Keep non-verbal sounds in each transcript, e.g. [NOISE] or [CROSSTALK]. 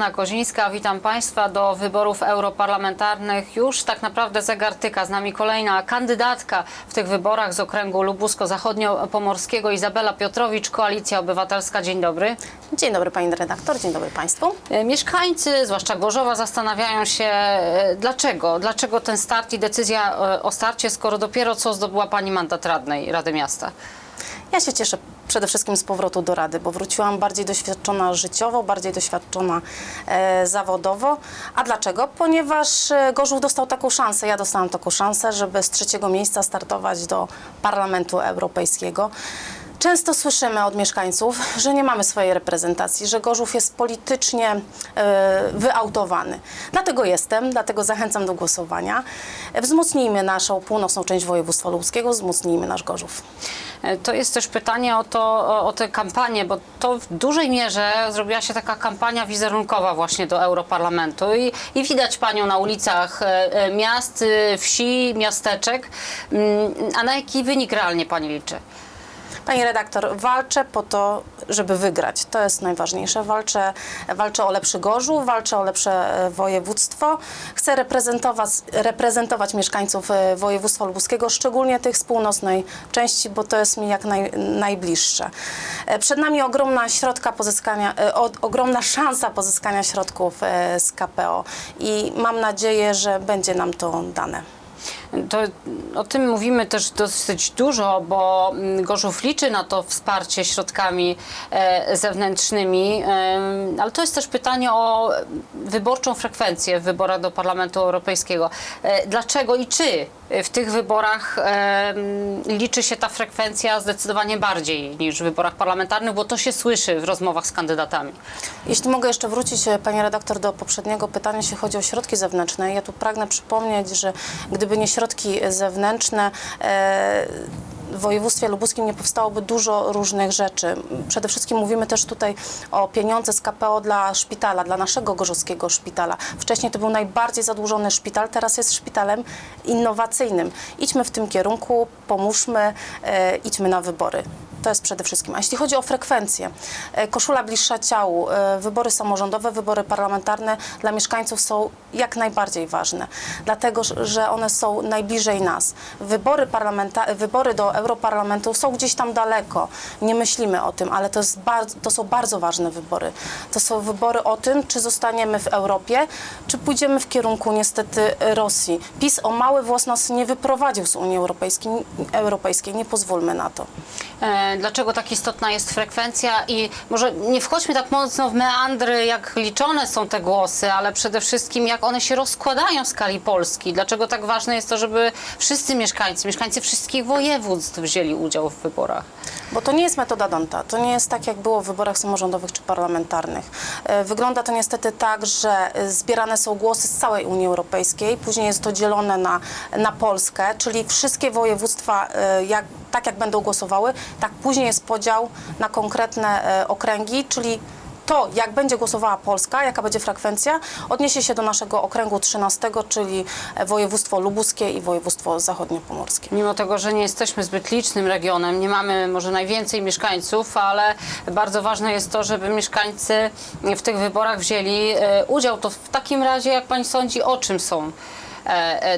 Katarzyna Kozińska, witam Państwa do wyborów europarlamentarnych. Już tak naprawdę zegar tyka. Z nami kolejna kandydatka w tych wyborach z okręgu lubusko-zachodnio-pomorskiego Izabela Piotrowicz, Koalicja Obywatelska. Dzień dobry. Dzień dobry pani redaktor, dzień dobry państwu. E, Mieszkańcy, zwłaszcza Gorzowa, zastanawiają się, e, dlaczego? Dlaczego ten start i decyzja e, o starcie, skoro dopiero co zdobyła Pani mandat radnej Rady Miasta? Ja się cieszę przede wszystkim z powrotu do Rady, bo wróciłam bardziej doświadczona życiowo, bardziej doświadczona e, zawodowo. A dlaczego? Ponieważ e, Gorzów dostał taką szansę, ja dostałam taką szansę, żeby z trzeciego miejsca startować do Parlamentu Europejskiego. Często słyszymy od mieszkańców, że nie mamy swojej reprezentacji, że Gorzów jest politycznie e, wyautowany. Dlatego jestem, dlatego zachęcam do głosowania. Wzmocnijmy naszą północną część województwa lubuskiego, wzmocnijmy nasz Gorzów. E, To jest też pytanie o, to, o, o tę kampanię, bo to w dużej mierze zrobiła się taka kampania wizerunkowa właśnie do Europarlamentu i, i widać panią na ulicach e, miast, wsi, miasteczek. Mm, A na jaki wynik realnie pani liczy? Pani redaktor, walczę po to, żeby wygrać. To jest najważniejsze. Walczę, walczę o lepszy Gorzów, walczę o lepsze e, województwo. Chcę reprezentować, reprezentować mieszkańców e, województwa lubuskiego, szczególnie tych z północnej części, bo to jest mi jak naj, najbliższe. E, Przed nami ogromna środka pozyskania, ogromna szansa pozyskania środków z KPO i mam nadzieję, że będzie nam to dane. To, o tym mówimy też dosyć dużo, bo mm, Gorzów liczy na to wsparcie środkami e, zewnętrznymi, ale to jest też pytanie o wyborczą frekwencję w wyborach do Parlamentu Europejskiego. E, dlaczego i czy w tych wyborach liczy się ta frekwencja zdecydowanie bardziej niż w wyborach parlamentarnych, bo to się słyszy w rozmowach z kandydatami. Jeśli mogę jeszcze wrócić, e, Pani redaktor, do poprzedniego pytania, jeśli chodzi o środki zewnętrzne. Ja tu pragnę przypomnieć, że gdyby nie środki zewnętrzne, e, w województwie lubuskim nie powstałoby dużo różnych rzeczy. Przede wszystkim mówimy też tutaj o pieniądze z KPO dla szpitala, dla naszego gorzowskiego szpitala. Wcześniej to był najbardziej zadłużony szpital, teraz jest szpitalem innowacyjnym. Idźmy w tym kierunku, pomóżmy, e, idźmy na wybory. To jest przede wszystkim. A jeśli chodzi o frekwencję, e, koszula bliższa ciału, e, wybory samorządowe, wybory parlamentarne dla mieszkańców są jak najbardziej ważne, dlatego że one są najbliżej nas. Wybory, parlamenta- wybory do Europarlamentu są gdzieś tam daleko, nie myślimy o tym, ale to, to są bardzo ważne wybory. To są wybory o tym, czy zostaniemy w Europie, czy pójdziemy w kierunku niestety Rosji. PiS o mały włos nas nie wyprowadził z Unii Europejskiej, Europejskiej. nie pozwólmy na to. E, Dlaczego tak istotna jest frekwencja i może nie wchodźmy tak mocno w meandry, jak liczone są te głosy, ale przede wszystkim jak one się rozkładają w skali Polski. Dlaczego tak ważne jest to, żeby wszyscy mieszkańcy, mieszkańcy wszystkich województw wzięli udział w wyborach? Bo to nie jest metoda Donta. To nie jest tak, jak było w wyborach samorządowych czy parlamentarnych. E, Wygląda to niestety tak, że zbierane są głosy z całej Unii Europejskiej, później jest to dzielone na, na Polskę, czyli wszystkie województwa, e, jak, tak jak będą głosowały, tak później jest podział na konkretne e, okręgi, czyli to, jak będzie głosowała Polska, jaka będzie frekwencja, odniesie się do naszego okręgu 13, czyli e, województwo lubuskie i województwo zachodniopomorskie. Mimo tego, że nie jesteśmy zbyt licznym regionem, nie mamy może najwięcej mieszkańców, ale bardzo ważne jest to, żeby mieszkańcy w tych wyborach wzięli e, udział. To w takim razie, jak pani sądzi, o czym są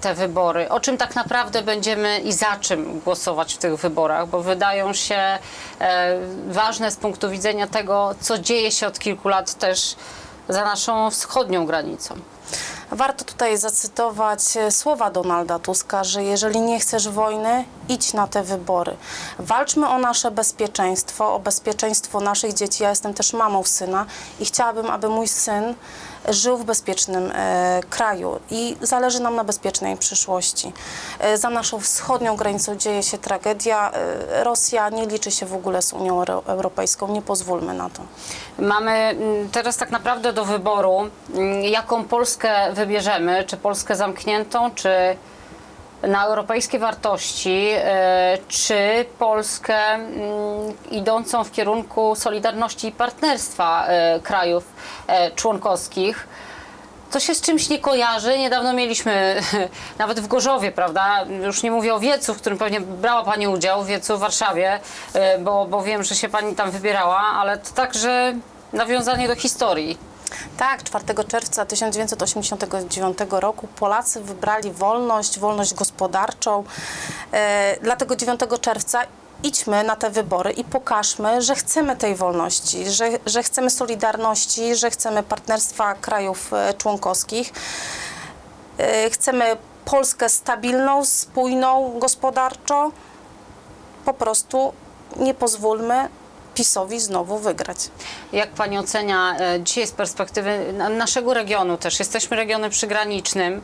te wybory? O czym tak naprawdę będziemy i za czym głosować w tych wyborach? Bo wydają się e, ważne z punktu widzenia tego, co dzieje się od kilku lat też za naszą wschodnią granicą. Warto tutaj zacytować e, słowa Donalda Tuska, że jeżeli nie chcesz wojny, idź na te wybory. Walczmy o nasze bezpieczeństwo, o bezpieczeństwo naszych dzieci. Ja jestem też mamą syna i chciałabym, aby mój syn żył w bezpiecznym e, kraju i zależy nam na bezpiecznej przyszłości. E, za naszą wschodnią granicą dzieje się tragedia. E, Rosja nie liczy się w ogóle z Unią Euro- Europejską. Nie pozwólmy na to. Mamy mm, teraz tak naprawdę do wyboru, mm, jaką Polskę wybierzemy, czy Polskę zamkniętą, czy na europejskie wartości, e, czy Polskę mm, idącą w kierunku solidarności i partnerstwa e, krajów e, członkowskich. To się z czymś nie kojarzy. Niedawno mieliśmy [LAUGHS] nawet w Gorzowie, prawda? Już nie mówię o Wiecu, w którym pewnie brała Pani udział, w Wiecu w Warszawie, bo, bo wiem, że się Pani tam wybierała, ale to także nawiązanie do historii. Tak, 4 czerwca 1989 roku Polacy wybrali wolność, wolność gospodarczą. E, dlatego 9 czerwca idźmy na te wybory i pokażmy, że chcemy tej wolności, że, że chcemy solidarności, że chcemy partnerstwa krajów e, członkowskich. E, chcemy Polskę stabilną, spójną gospodarczo. Po prostu nie pozwólmy PiSowi znowu wygrać. Jak pani ocenia e, dzisiaj z perspektywy na- naszego regionu też? Jesteśmy regionem przygranicznym.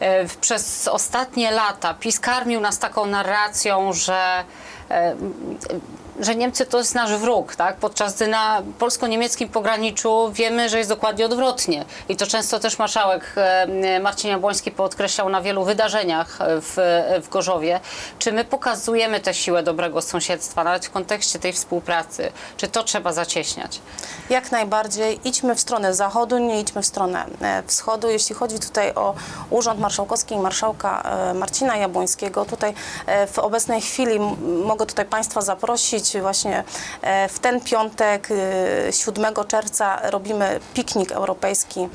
E, Przez ostatnie lata PiS karmił nas taką narracją, że, e, że Niemcy to jest nasz wróg, tak? podczas gdy na polsko-niemieckim pograniczu wiemy, że jest dokładnie odwrotnie. I to często też marszałek e, Marcin Jabłoński podkreślał na wielu wydarzeniach e, w, w Gorzowie. Czy my pokazujemy tę siłę dobrego sąsiedztwa, nawet w kontekście tej współpracy? Czy to trzeba zacieśniać? Jak najbardziej idźmy w stronę zachodu, nie idźmy w stronę e, wschodu. Jeśli chodzi tutaj o Urząd Marszałkowski i Marszałka e, Marcina Jabłońskiego, tutaj e, w obecnej chwili mogę tutaj Państwa zaprosić właśnie e, w ten piątek, e, 7 czerwca robimy piknik europejski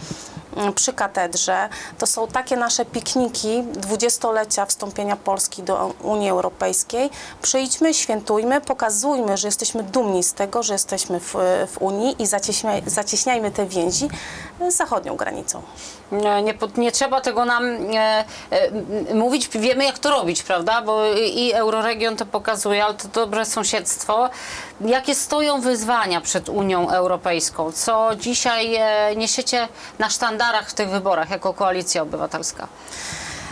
przy katedrze. To są takie nasze pikniki dwudziestolecia wstąpienia Polski do Unii Europejskiej. Przyjdźmy, świętujmy, pokazujmy, że jesteśmy dumni z tego, że jesteśmy w, w Unii i zacieśniaj, zacieśniajmy te więzi z zachodnią granicą. Nie, nie, nie trzeba tego nam e, e, mówić, wiemy jak to robić, prawda? Bo i Euroregion to pokazuje, ale to dobre sąsiedztwo. Jakie stoją wyzwania przed Unią Europejską? Co dzisiaj e, niesiecie na sztandarach w tych wyborach jako Koalicja Obywatelska?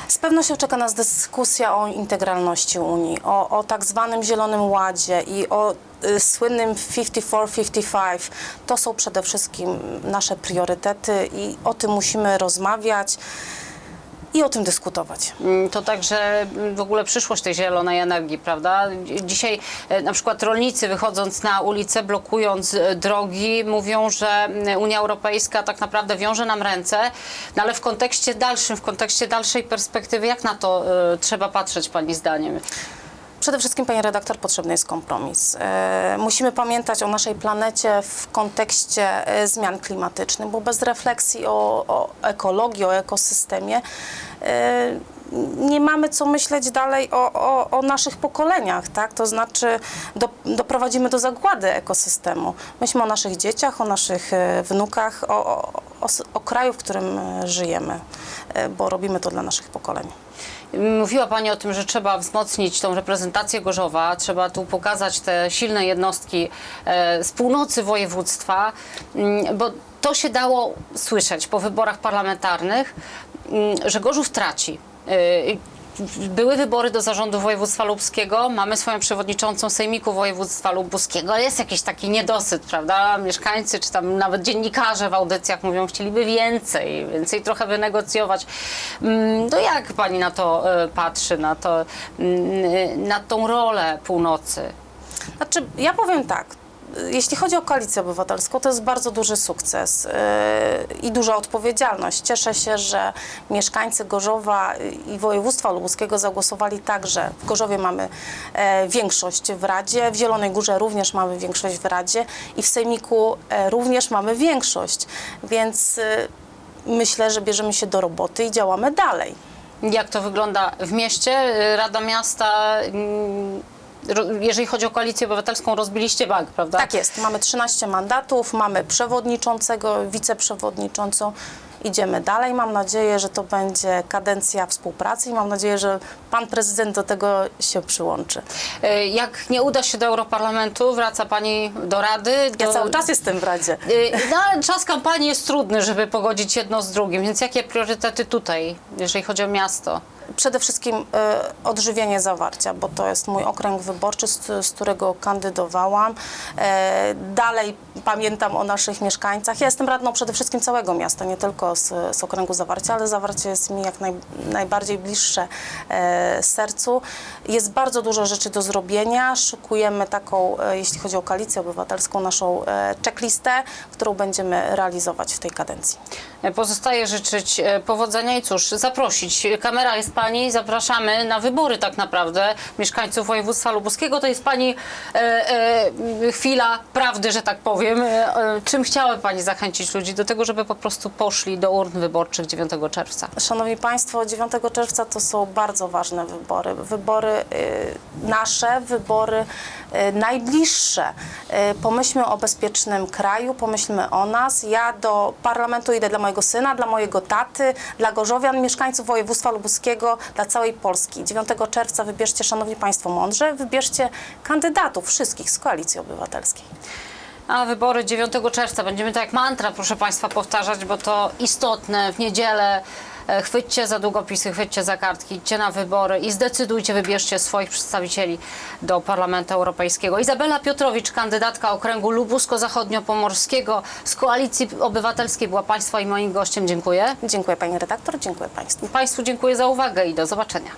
Z pewnością czeka nas dyskusja o integralności Unii, o, o tak zwanym Zielonym Ładzie i o y, słynnym 54-55. To są przede wszystkim nasze priorytety i o tym musimy rozmawiać i o tym dyskutować. Mm, To także mm, w ogóle przyszłość tej zielonej energii, prawda? Dzi- Dzisiaj e, na przykład rolnicy wychodząc na ulicę, blokując e, drogi, mówią, że mm, Unia Europejska tak naprawdę wiąże nam ręce, no ale w kontekście dalszym, w kontekście dalszej perspektywy, jak na to e, trzeba patrzeć Pani zdaniem? Przede wszystkim, pani redaktor, potrzebny jest kompromis. E, musimy pamiętać o naszej planecie w kontekście e, zmian klimatycznych, bo bez refleksji o, o ekologii, o ekosystemie e, nie mamy co myśleć dalej o, o, o naszych pokoleniach, tak? To znaczy do, doprowadzimy do zagłady ekosystemu. Myślmy o naszych dzieciach, o naszych wnukach, o, o, o, o kraju, w którym żyjemy, bo robimy to dla naszych pokoleń. Mówiła Pani o tym, że trzeba wzmocnić tą reprezentację Gorzowa, trzeba tu pokazać te silne jednostki e, z północy województwa, mm, bo to się dało słyszeć po wyborach parlamentarnych, mm, że Gorzów traci. Były wybory do zarządu województwa lubskiego, mamy swoją przewodniczącą Sejmiku Województwa Lubuskiego, jest jakiś taki niedosyt, prawda? Mieszkańcy czy tam nawet dziennikarze w audycjach mówią, chcieliby więcej, więcej trochę wynegocjować. Mm, To jak pani na to e, patrzy, na, to, mm, na tą rolę północy? Znaczy, ja powiem tak. Jeśli chodzi o koalicję obywatelską, to jest bardzo duży sukces yy, i duża odpowiedzialność. Cieszę się, że mieszkańcy Gorzowa i województwa lubuskiego zagłosowali tak, że w Gorzowie mamy e, większość w Radzie, w Zielonej Górze również mamy większość w Radzie i w Sejmiku e, również mamy większość. Więc e, myślę, że bierzemy się do roboty i działamy dalej. Jak to wygląda w mieście? Rada Miasta, mm, jeżeli chodzi o koalicję obywatelską, rozbiliście bank, prawda? Tak jest, mamy 13 mandatów, mamy przewodniczącego, wiceprzewodniczącą. Idziemy dalej. Mam nadzieję, że to będzie kadencja współpracy i mam nadzieję, że pan prezydent do tego się przyłączy. E, Jak nie uda się do Europarlamentu, wraca pani do Rady. Ja do... cały czas jestem w Radzie. E, No, ale czas kampanii jest trudny, żeby pogodzić jedno z drugim, więc jakie priorytety tutaj, jeżeli chodzi o miasto? Przede wszystkim e, odżywienie zawarcia, bo to jest mój okręg wyborczy, z, którego kandydowałam. E, dalej pamiętam o naszych mieszkańcach. Ja jestem radną przede wszystkim całego miasta, nie tylko z, z okręgu zawarcia, ale zawarcie jest mi jak naj, najbardziej bliższe e, sercu. Jest bardzo dużo rzeczy do zrobienia. Szykujemy taką, jeśli chodzi o koalicję obywatelską, naszą checklistę, którą będziemy realizować w tej kadencji. Pozostaje życzyć powodzenia i cóż, zaprosić. Kamera jest pani. Pani, zapraszamy na wybory tak naprawdę mieszkańców województwa lubuskiego. To jest Pani e, e, chwila prawdy, że tak powiem. E, e, czym chciałaby Pani zachęcić ludzi do tego, żeby po prostu poszli do urn wyborczych 9 czerwca? Szanowni Państwo, 9 czerwca to są bardzo ważne wybory. Wybory y, nasze, wybory najbliższe. Y, pomyślmy o bezpiecznym kraju, pomyślmy o nas. Ja do parlamentu idę dla mojego syna, dla mojego taty, dla gorzowian, mieszkańców województwa lubuskiego, dla całej Polski. 9 czerwca wybierzcie, Szanowni Państwo, mądrze, wybierzcie kandydatów wszystkich z Koalicji Obywatelskiej. A wybory 9 czerwca będziemy to jak mantra, proszę Państwa, powtarzać, bo to istotne. W niedzielę e, chwyćcie za długopisy, chwyćcie za kartki, idźcie na wybory i zdecydujcie, wybierzcie swoich przedstawicieli do Parlamentu Europejskiego. Izabela Piotrowicz, kandydatka okręgu lubusko-zachodnio-pomorskiego z Koalicji Obywatelskiej była Państwa i moim gościem. Dziękuję. Dziękuję Pani redaktor, dziękuję Państwu. Państwu dziękuję za uwagę i do zobaczenia.